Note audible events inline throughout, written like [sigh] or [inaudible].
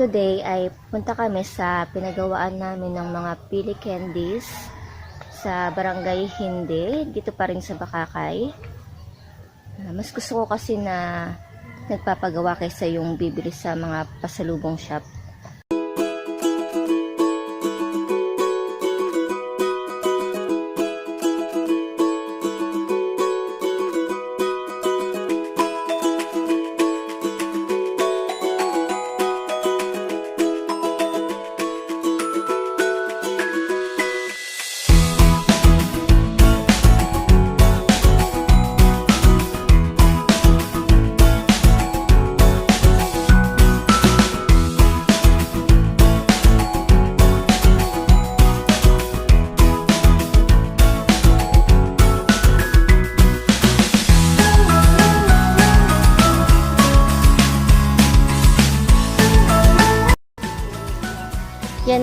Today ay punta kami sa pinagawaan namin ng mga pili candies sa barangay Hindi, dito pa rin sa Bakakay. Ah, Mas gusto ko kasi na nagpapagawa kaysa yung bibili sa mga pasalubong shop.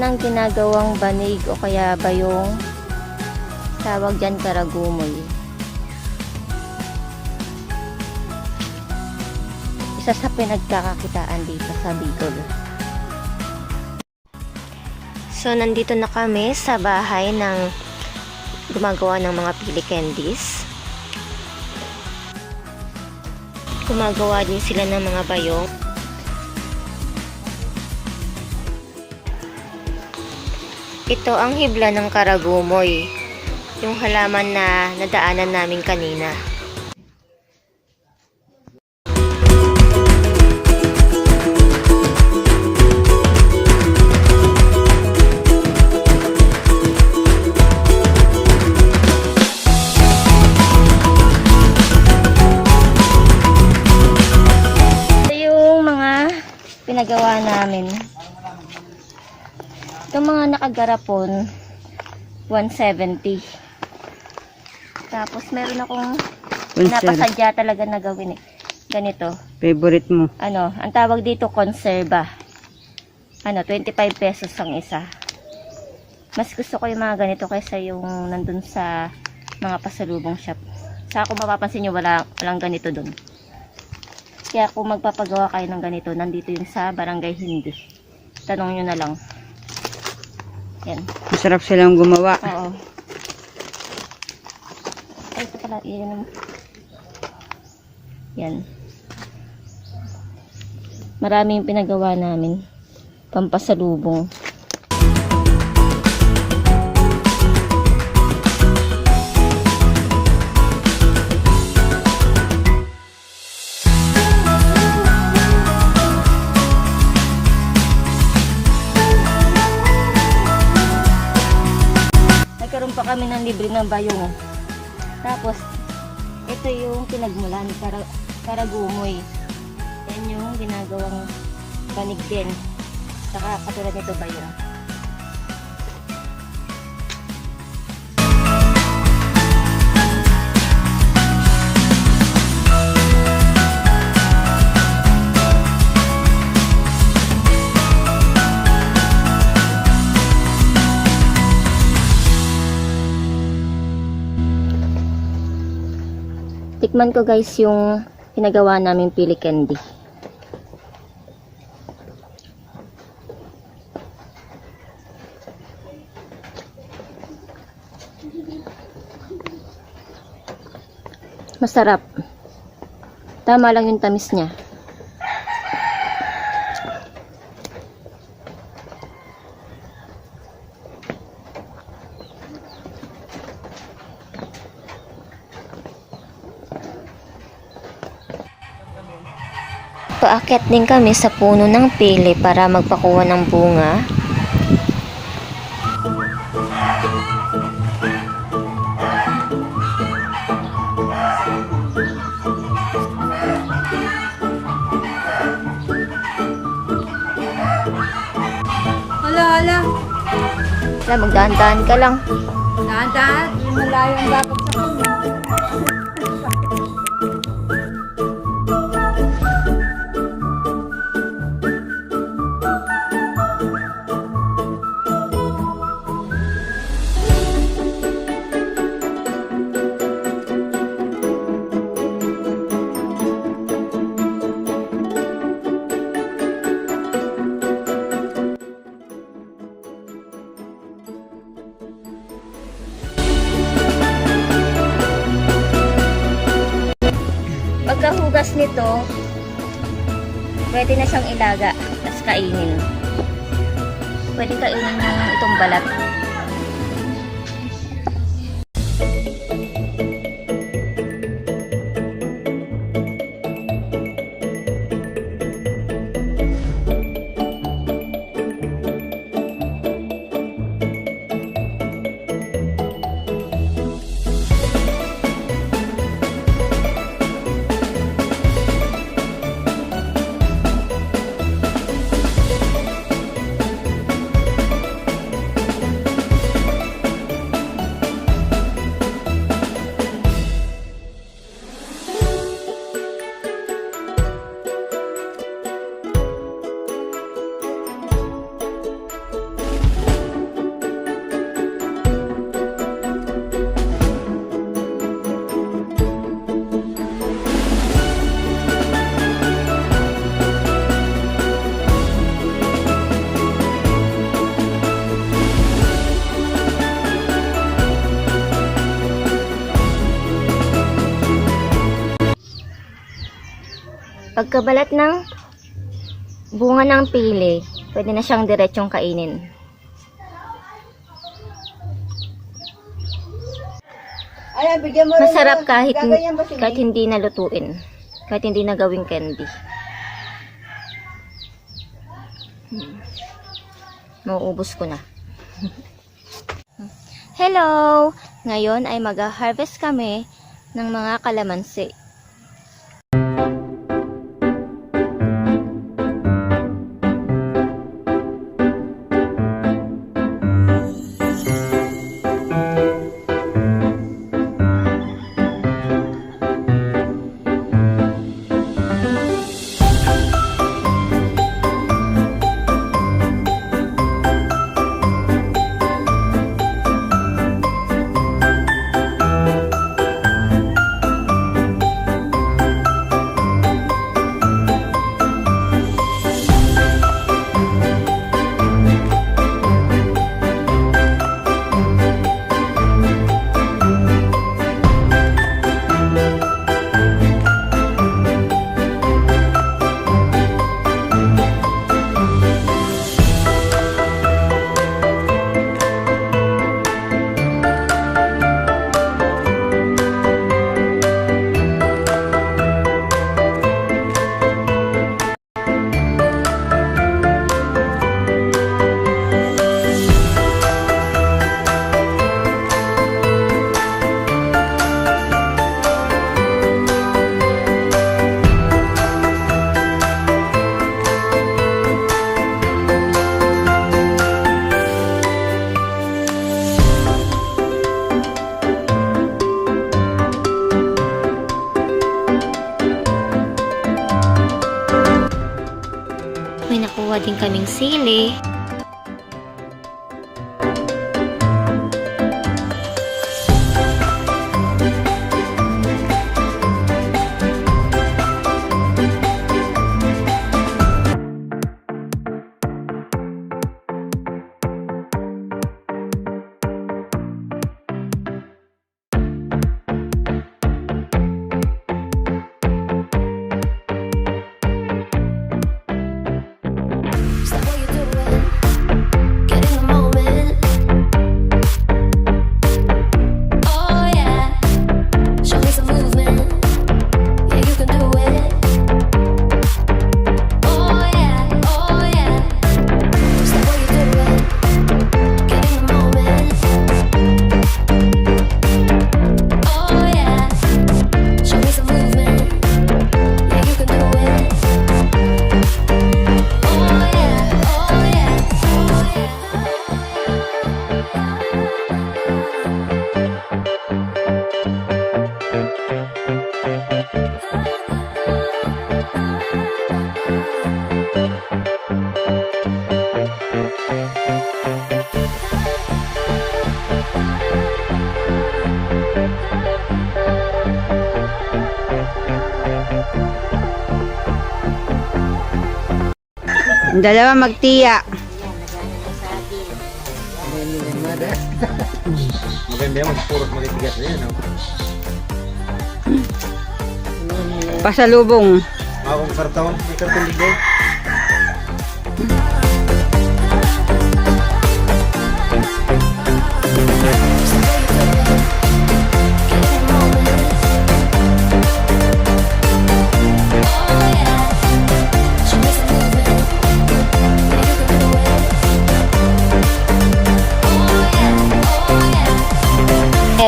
Ang ginagawang banig o kaya bayong tawag dyan karagumoy. Isa sa pinagkakakitaan dito sa Bicol. So, nandito na kami sa bahay ng gumagawa ng mga pili candies. Gumagawa din sila ng mga bayong. Ito ang hibla ng karagumoy. Yung halaman na nadaanan namin kanina. Ito yung mga pinagawa namin. Itong mga nakagarapon, 170. Tapos meron akong napasadya talaga na gawin eh. Ganito. Favorite mo. Ano, ang tawag dito konserba. Ano, 25 pesos ang isa. Mas gusto ko yung mga ganito kaysa yung nandun sa mga pasalubong shop. Sa kung mapapansin nyo, wala, walang ganito dun. Kaya kung magpapagawa kayo ng ganito, nandito yung sa barangay hindi. Tanong nyo na lang. Yan. Masarap silang gumawa. Oo. Ay, ito pala. Yan. Yan. Marami yung pinagawa namin. Pampasalubong. Ng libre ng bayong. Tapos, ito yung pinagmulan, kara karagumoy. Yan yung ginagawang banig din. Saka katulad nito bayong. Tikman ko guys yung pinagawa namin pili candy. Masarap. Tama lang yung tamis niya. Paakyat din kami sa puno ng pili para magpakuha ng bunga. Hala, hala. Wala, magdahan-dahan ka lang. Dahan-dahan. Malayo ang Pagkahugas nito, pwede na siyang ilaga, tapos kainin. Pwede kainin yung itong balat. Pagkabalat ng bunga ng pili, pwede na siyang diretsong kainin. Ayan, bigyan mo Masarap kahit, kahit hindi nalutuin. Kahit hindi na gawing candy. Hmm. Mauubos ko na. [laughs] Hello! Ngayon ay mag-harvest kami ng mga kalamansi. May nakuha din kaming sili. Ang dalawa magtiya. Maganda yan, magpurot magitigas na yan. Pasalubong. Akong karton, may karton dito.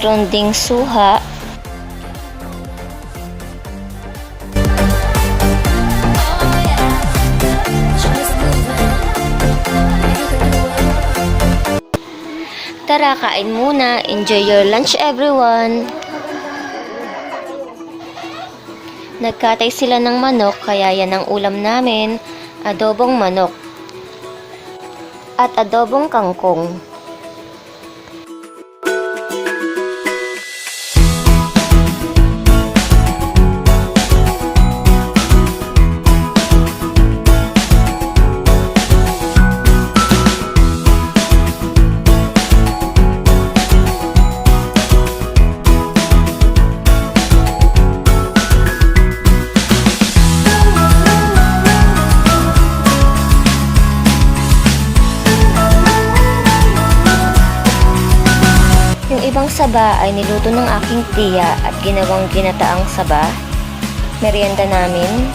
Meron ding suha. Tara, kain muna. Enjoy your lunch, everyone. Nagkatay sila ng manok, kaya yan ang ulam namin. Adobong manok. At adobong kangkong. Saba ay niluto ng aking tiya at ginawang ginataang saba. Merienda namin.